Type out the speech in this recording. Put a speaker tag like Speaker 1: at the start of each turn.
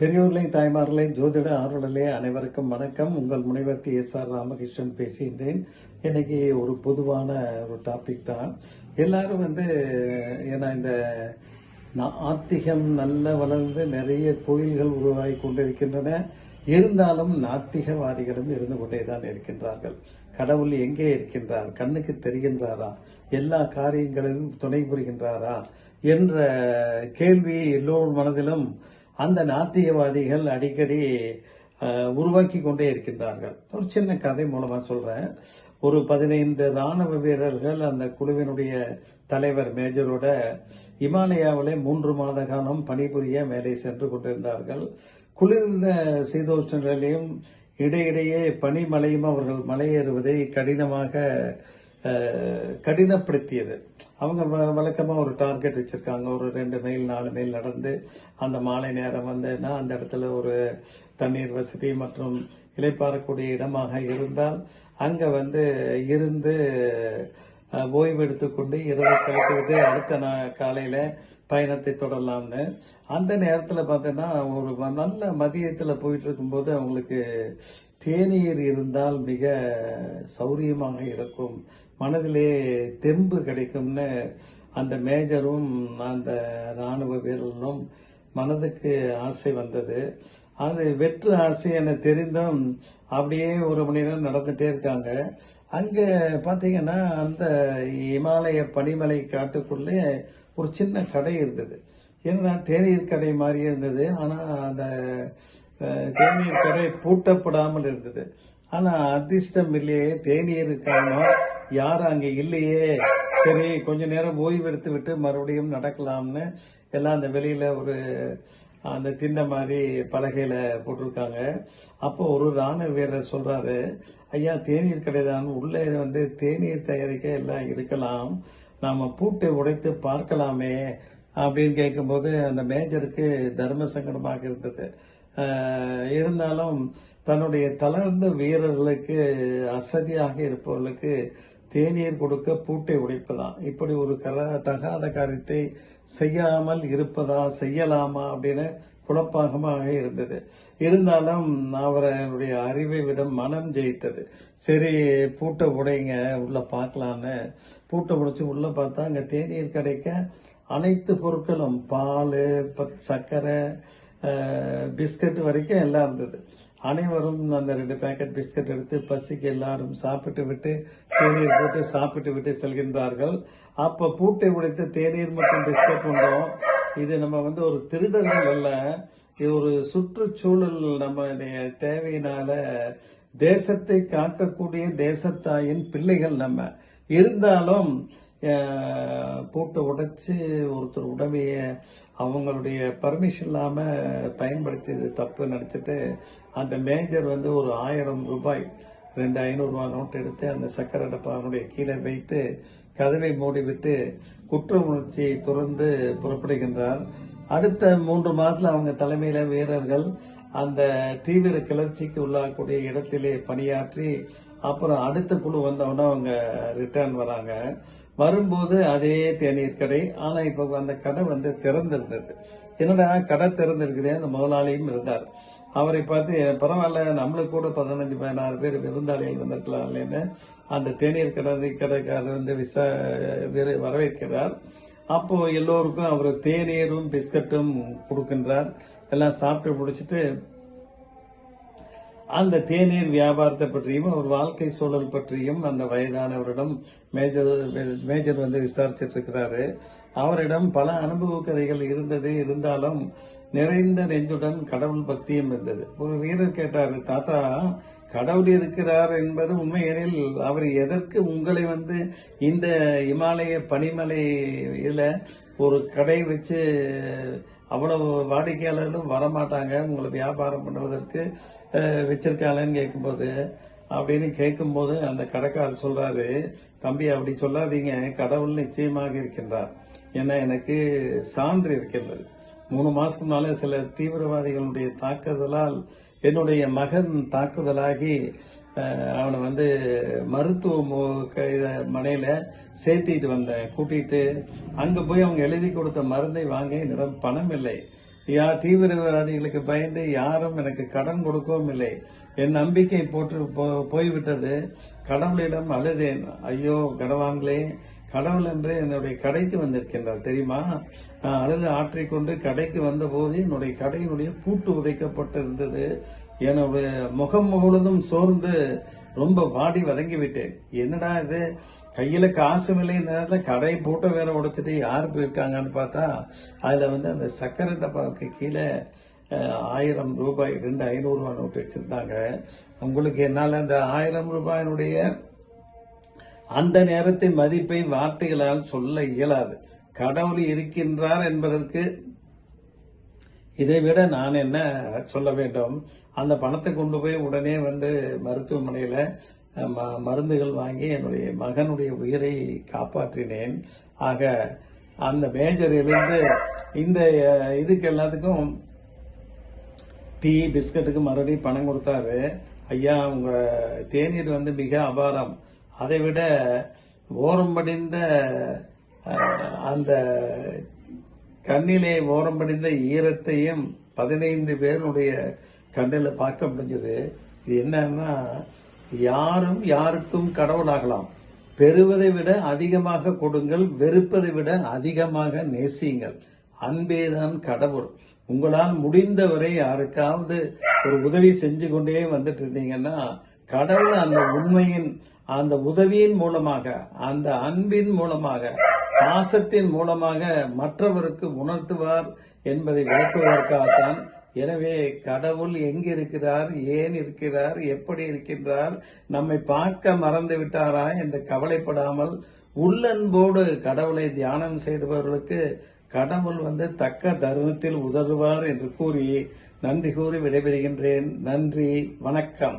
Speaker 1: பெரியோர்களையும் தாய்மார்களையும் ஜோதிட ஆர்வலர்களே அனைவருக்கும் வணக்கம். உங்கள் முனைவர் டி எஸ் ஆர் ராமகிருஷ்ணன் பேசுகின்றேன். இன்னைக்கு ஒரு பொதுவான ஒரு டாபிக் தான். எல்லாரும் வந்து ஏன்னா இந்த நான் ஆத்திகம் நல்ல வளர்ந்து நிறைய கோயில்கள் உருவாகி கொண்டிருக்கின்றன. இருந்தாலும் நாத்திகவாதிகளும் இருந்து கொண்டே தான் இருக்கின்றார்கள். கடவுள் எங்கே இருக்கின்றார்? கண்ணுக்கு தெரிகின்றாரா? எல்லா காரியங்களையும் துணை புரிகின்றாரா? என்ற கேள்வி எல்லோர் மனதிலும் அந்த நாத்தியவாதிகள் அடிக்கடி உருவாக்கி கொண்டே இருக்கின்றார்கள். ஒரு சின்ன கதை மூலமாக சொல்கிறேன் ஒரு பதினைந்து ராணுவ வீரர்கள் அந்த குழுவினுடைய தலைவர் மேஜரோட இமாலயாவிலே மூன்று மாத காலம் பணிபுரிய மேலே சென்று கொண்டிருந்தார்கள். குளிர்ந்த சீதோஷ்ண நிலையும் இடையிடையே பனிமலையும் அவர்கள் மலையேறுவதை கடினமாக கடினப்படுத்தியது. அவங்க வ- ஒரு டார்கெட் வச்சுருக்காங்க. ஒரு ரெண்டு மைல் நாலு மைல் நடந்து அந்த மாலை நேரம் வந்துன்னா அந்த இடத்துல ஒரு தண்ணீர் வசதி மற்றும் இலைப்பாறக்கூடிய இடமாக இருந்தால் அங்கே வந்து இருந்து ஓய்வு எடுத்துக்கொண்டு இரவு கழித்துவிட்டு அடுத்த நா- காலையில் பயணத்தை தொடரலாம்னு. அந்த நேரத்தில் பார்த்தோன்னா ஒரு நல்ல மதியத்தில் போயிட்டு இருக்கும்போது அவங்களுக்கு தேநீர் இருந்தால் மிக சௌரியமாக இருக்கும். மனதிலே தெம்பு கிடைக்கும்னு அந்த மேஜரும் அந்த ராணுவ வீரர்களும் மனதுக்கு ஆசை வந்தது. அது வெற்று ஆசை என தெரிந்தும் அப்படியே ஒரு மணி நேரம் நடந்துகிட்டே இருக்காங்க. அங்கே பார்த்தீங்கன்னா அந்த இமாலய பனிமலை காட்டுக்குள்ளே ஒரு சின்ன கடை இருந்தது. ஏன்னா தேநீர் கடை மாதிரி இருந்தது. ஆனால் அந்த தேநீர் கடை பூட்டப்படாமல் இருந்தது. ஆனால் அதிர்ஷ்டம் இல்லையே தேநீர் காரணம் யாரும் அங்கே இல்லையே? சரி கொஞ்ச நேரம் ஓய்வு எடுத்து விட்டு மறுபடியும் நடக்கலாம்னு எல்லாம் அந்த வெளியில் ஒரு அந்த திண்ணை மாதிரி பலகையில் போட்டிருக்காங்க. அப்போ ஒரு ராணுவ வீரர் சொல்கிறாரு ஐயா தேநீர் கடைதான் உள்ளே வந்து தேநீர் தயாரிக்க எல்லாம் இருக்கலாம். நாம் பூட்டை உடைத்து பார்க்கலாமே அப்படின்னு கேட்கும்போது அந்த மேஜருக்கு தர்ம சங்கடமாக இருந்தது. இருந்தாலும் தன்னுடைய தளர்ந்த வீரர்களுக்கு அசதியாக இருப்பவர்களுக்கு தேநீர் கொடுக்க பூட்டை உடைப்பதா இப்படி ஒரு கர தகாத காரியத்தை செய்யாமல் இருப்பதா செய்யலாமா அப்படின்னு குழப்பமாக இருந்தது. இருந்தாலும் அவருடைய அறிவை விட மனம் ஜெயித்தது. சரி பூட்டை உடைங்க உள்ள பார்க்கலான்னு. பூட்டை உடைச்சு உள்ள பார்த்தா அங்கே தேநீர் கிடைக்க அனைத்து பொருட்களும் பால் ப- சர்க்கரை பிஸ்கட் வரைக்கும் எல்லாம் இருந்தது. அனைவரும் அந்த ரெண்டு பேக்கெட் பிஸ்கட் எடுத்து பசிக்கு எல்லாரும் சாப்பிட்டு விட்டு தேநீர் போட்டு சாப்பிட்டு விட்டு செல்கின்றார்கள். அப்போ பூட்டை உடைத்து தேநீர் மற்றும் பிஸ்கட் உண்டோம் இது நம்ம வந்து ஒரு திருடர்கள் அல்ல இது ஒரு சுற்றுச்சூழல் நம்மளுடைய தேவையினால தேசத்தை காக்கக்கூடிய தேசத்தாயின் பிள்ளைகள் நம்ம. இருந்தாலும் பூட்டை உடைச்சி ஒருத்தர் உடமைய அவங்களுடைய பர்மிஷன் இல்லாமல் பயன்படுத்தியது தப்பு நினச்சிட்டு அந்த மேஜர் வந்து ஒரு ஆயிரம் ரூபாய் ரெண்டு ஐநூறுரூவா நோட்டு எடுத்து அந்த சக்கரை டப்பாவுடைய கீழே வைத்து கதவை மூடிவிட்டு குற்ற உணர்ச்சியை துறந்து புறப்படுகின்றார். அடுத்த மூன்று மாதத்தில் அவங்க தலைமையில் வீரர்கள் அந்த தீவிர கிளர்ச்சிக்கு உள்ளாகக்கூடிய இடத்திலே பணியாற்றி அப்புறம் அடுத்த குழு வந்தவொடனே அவங்க ரிட்டர்ன் வராங்க. வரும்போது அதே தேநீர் கடை. ஆனா இப்ப அந்த கடை வந்து திறந்திருந்தது. என்னடா கடை திறந்திருக்குதே அந்த முதலாளியும் இருந்தார். அவரை பார்த்து பரவாயில்ல நம்மளுக்கு கூட பதினஞ்சு பதினாறு பேர் விருந்தாளிகள் வந்திருக்கலாம் இல்லைன்னு அந்த தேநீர் கடை கடைக்காரர் வந்து விசா வரவேற்கிறார். அப்போ எல்லோருக்கும் அவர் தேநீரும் பிஸ்கட்டும் கொடுக்கின்றார். எல்லாம் சாப்பிட்டு முடிச்சுட்டு அந்த தேநீர் வியாபாரத்தை பற்றியும் அவர் வாழ்க்கை சூழல் பற்றியும் அந்த வயதானவரிடம் மேஜர் மேஜர் வந்து விசாரிச்சிட்டு இருக்கிறாரு. அவரிடம் பல அனுபவ கதைகள் இருந்தது. இருந்தாலும் நிறைந்த நெஞ்சுடன் கடவுள் பக்தியும் இருந்தது. ஒரு வீரர் கேட்டாரு தாத்தா கடவுள் இருக்கிறார் என்பது உண்மையெனில் அவர் எதற்கு உங்களை வந்து இந்த இமாலய பனிமலை இதில் ஒரு கடை வச்சு அவ்வளவு வாடிக்கையாளர்களும் வரமாட்டாங்க. உங்களை வியாபாரம் பண்ணுவதற்கு அஹ், வச்சிருக்காங்கன்னு கேட்கும்போது அப்படின்னு கேட்கும்போது அந்த கடைக்காரர் சொல்றாரு தம்பி அப்படி சொல்லாதீங்க. கடவுள் நிச்சயமாக இருக்கின்றார். ஏன்னா எனக்கு சான்று இருக்கின்றது. மூணு மாசத்துக்கு முன்னால சில தீவிரவாதிகளுடைய தாக்குதலால் என்னுடைய மகன் தாக்குதலாகி அவனை வந்து மருத்துவ மு- க- இத சேர்த்திட்டு வந்தேன் கூட்டிட்டு அங்கே போய் அவங்க எழுதி கொடுத்த மருந்தை வாங்க என்னிடம் பணம் இல்லை. யா தீவிரவாதிகளுக்கு பயந்து யாரும் எனக்கு கடன் கொடுக்கவும் இல்லை. என் நம்பிக்கை போட்டு போ- போய்விட்டது. கடவுளிடம் அழுதேன். ஐயோ கடவான்களே கடவுள் என்று என்னுடைய கடைக்கு வந்திருக்கின்றார் தெரியுமா? நான் அழுது ஆற்றிக்கொண்டு கடைக்கு வந்தபோது என்னுடைய கடையினுடைய பூட்டு உதைக்கப்பட்டு இருந்தது என்னுடைய முகம் முழுதும் சோர்ந்து ரொம்ப வாடி வதங்கி விட்டேன் என்னடா இது? கையில காசும் இல்லை நேரத்தில் கடை போட்ட வேற உடைச்சிட்டு யார் போயிருக்காங்கன்னு பார்த்தா அதுல வந்து அந்த சக்கரை டப்பாவுக்கு கீழே ஆயிரம் ரூபாய் ரெண்டு ஐநூறுரூவா நோட்டு வச்சிருந்தாங்க. உங்களுக்கு என்னால் அந்த ஆயிரம் ரூபாயினுடைய அந்த நேரத்தை மதிப்பை வார்த்தைகளால் சொல்ல இயலாது. கடவுள் இருக்கின்றார் என்பதற்கு இதை விட நான் என்ன சொல்ல வேண்டும்? அந்த பணத்தை கொண்டு போய் உடனே வந்து மருத்துவமனையில் ம- மருந்துகள் வாங்கி என்னுடைய மகனுடைய உயிரை காப்பாற்றினேன். ஆக அந்த மேஜரிலிருந்து இந்த இதுக்கு எல்லாத்துக்கும் டீ பிஸ்கட்டுக்கு மறுபடியும் பணம் கொடுத்தாரு. ஐயா உங்க தேநீர் வந்து மிக அபாரம். அதை விட ஓரம் படிந்த அந்த கண்ணிலே ஓரம் படிந்த ஈரத்தையும் பதினைந்து பேருடைய கண்ணில் பார்க்க முடிஞ்சது. இது என்னன்னா யாரும் யாருக்கும் கடவுளாகலாம். பெறுவதை விட அதிகமாக கொடுங்கள் வெறுப்பதை விட அதிகமாக நேசியுங்கள். அன்பேதான் கடவுள். உங்களால் முடிந்தவரை யாருக்காவது ஒரு உதவி செஞ்சு கொண்டே வந்துட்டு இருந்தீங்கன்னா கடவுள் அந்த உண்மையின் அந்த உதவியின் மூலமாக அந்த அன்பின் மூலமாக பாசத்தின் மூலமாக மற்றவருக்கு உணர்த்துவார் என்பதை விளக்குவதற்காகத்தான் எனவே கடவுள் எங்கிருக்கிறார்? ஏன் இருக்கிறார்? எப்படி இருக்கின்றார்? நம்மை பார்க்க மறந்து விட்டாரா? என்று கவலைப்படாமல் உள்ளன்போடு கடவுளை தியானம் செய்தவர்களுக்கு கடவுள் வந்து தக்க தருணத்தில் உதறுவார் என்று கூறி நன்றி கூறி விடைபெறுகின்றேன். நன்றி. வணக்கம்.